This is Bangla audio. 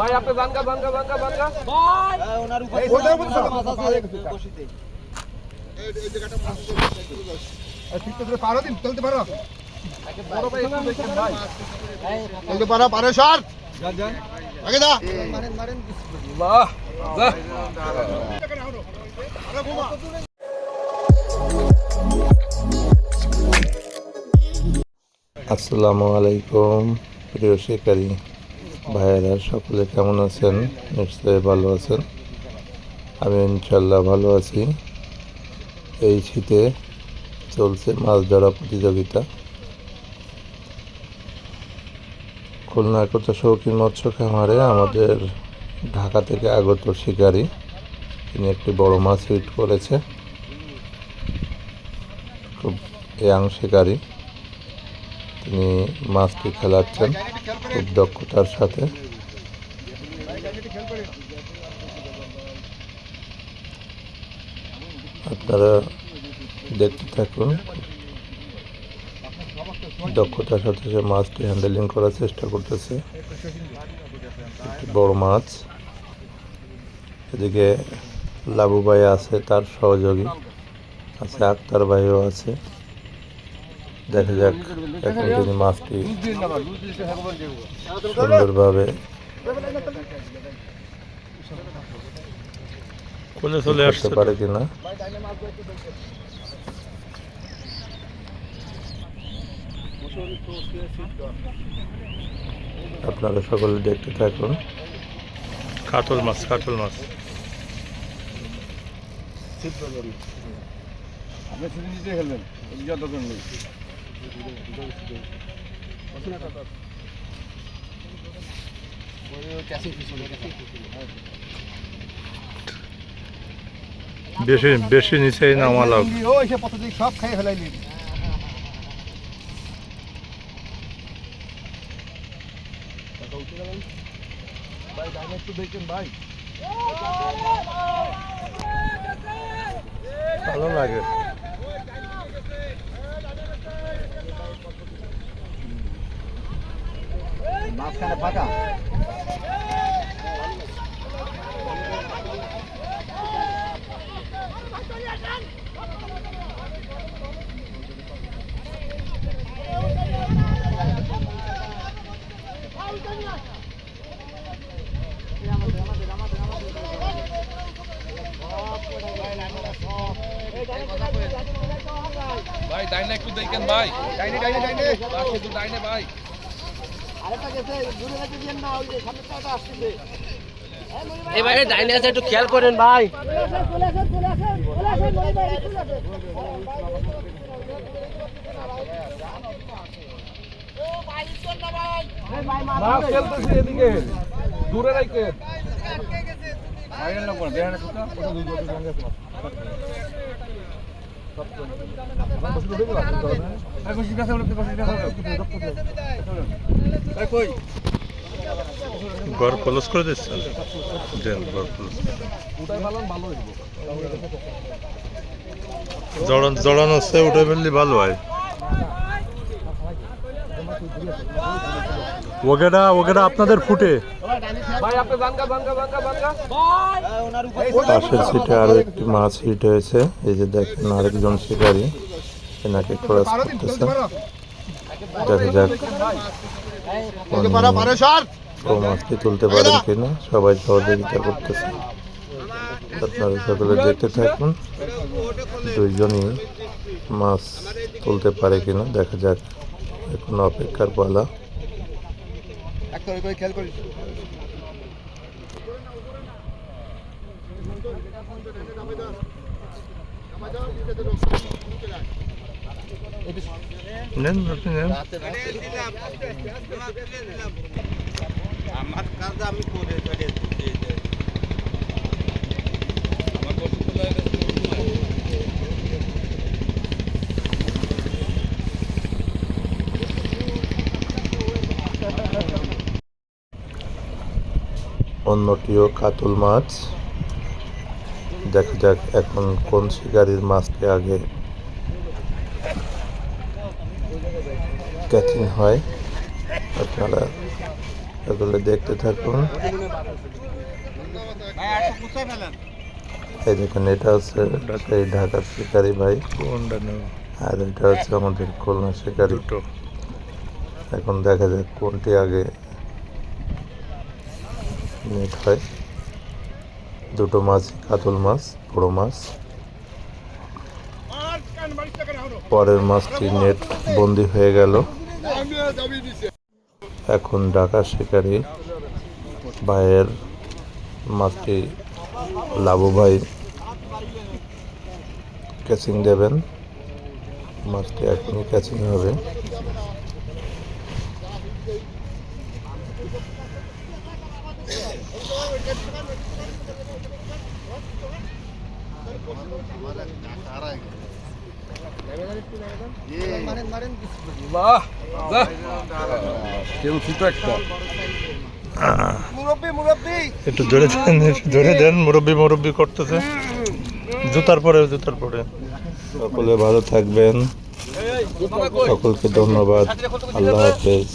ভাই আপনি জানকা জানকা জানকা জানকা ওটার মধ্যে সব মাছ আছে। ঠিক তো পারো দিন চলতে পারো। বড় ভাই একটু দেখেন ভাই। চলতে পারো পারো সর। যান যান। আগে দা বাহ যা। আসসালামু আলাইকুম প্রিয় শিকারী। ভাইয়েরা, সকলে কেমন আছেন? নিশ্চয়ই ভালো আছেন। আমি ইনশাল্লাহ ভালো আছি। এই শীতে চলছে মাছ ধরা প্রতিযোগিতা। খুলনা একতা শৌখিন মৎস্য খামারে আমাদের ঢাকা থেকে আগত শিকারী। তিনি একটি বড় মাছ হিট করেছে। খুব ইয়াং শিকারী। তিনি মাছটি খেলাচ্ছেন খুব দক্ষতার সাথে। আপনারা দেখতে থাকুন। দক্ষতার সাথে সে মাছটি হ্যান্ডেলিং করার চেষ্টা করতেছে। একটি বড় মাছ। এদিকে লাবু ভাই আছে, তার সহযোগী আছে, আক্তার ভাইও আছে। দেখা যাক এখন তিনি মাছটি সুন্দরভাবে কোলে চলে আসছে পারে কিনা। আপনারা সকলে দেখতে থাকুন। কাতল মাছ কাতল মাছ। আপনি শুধু নিচে খেলবেন যতক্ষণ নেই বেশি বেশি নিচেই নামা সব খাই ফেলাইলি ভাই ভাই ভালো লাগে। মাঝখানে ফাঁকা ভাই ডাইনে একটু দেখেন ভাই ডাইনে ডাইনে ডাইনে আর শুধু ডাইনে ভাই এবারে ডাইনে আছে একটু খেয়াল করেন ভাই। দূরে রাখেন। ঘর ক্লোজ করে দিচ্ছেন জড়ান উঠে ফেললে ভালো হয়। ওগেটা ওগেটা আপনাদের ফুটে। পাশের সিটে আরও একটি মাছ হিট হয়েছে। এই যে দেখেন আরেকজন শিকারী এনাকে ক্রস করতেছে। দেখা যাক ও মাছটি তুলতে পারেন কিনা। সবাই সহযোগিতা করতেছে। আপনারা সকলে দেখতে থাকুন দুইজনই মাছ তুলতে পারে কিনা। দেখা যাক এখন অপেক্ষার পালা। একটা খেয়াল করিস। নেন আপনি নেন। অন্যটিও কাতল মাছ। দেখা যাক এখন কোন শিকারির মাছটি আগে ক্যাচিং হয়। আপনারা এগুলো দেখতে থাকুন। এই দেখেন এটা হচ্ছে সেই ঢাকার শিকারি ভাই। আর এটা হচ্ছে আমাদের খুলনা শিকারি। এখন দেখা যাক কোনটি আগে নেট হয়। দুটো মাছ, কাতল মাছ, বড় মাছ। পরের মাছটি নেট বন্দি হয়ে গেল। এখন ঢাকা শিকারি ভাইয়ের মাছটি লাবু ভাই ক্যাচিং দেবেন। মাছটি এখনই ক্যাচিং হবে। একটা ধরে দেন, একটু ধরে দেন, মুরব্বি মুরব্বি করতেছে। জুতার পরে জুতার পরে। সকলে ভালো থাকবেন। সকলকে ধন্যবাদ। আল্লাহ হাফেজ।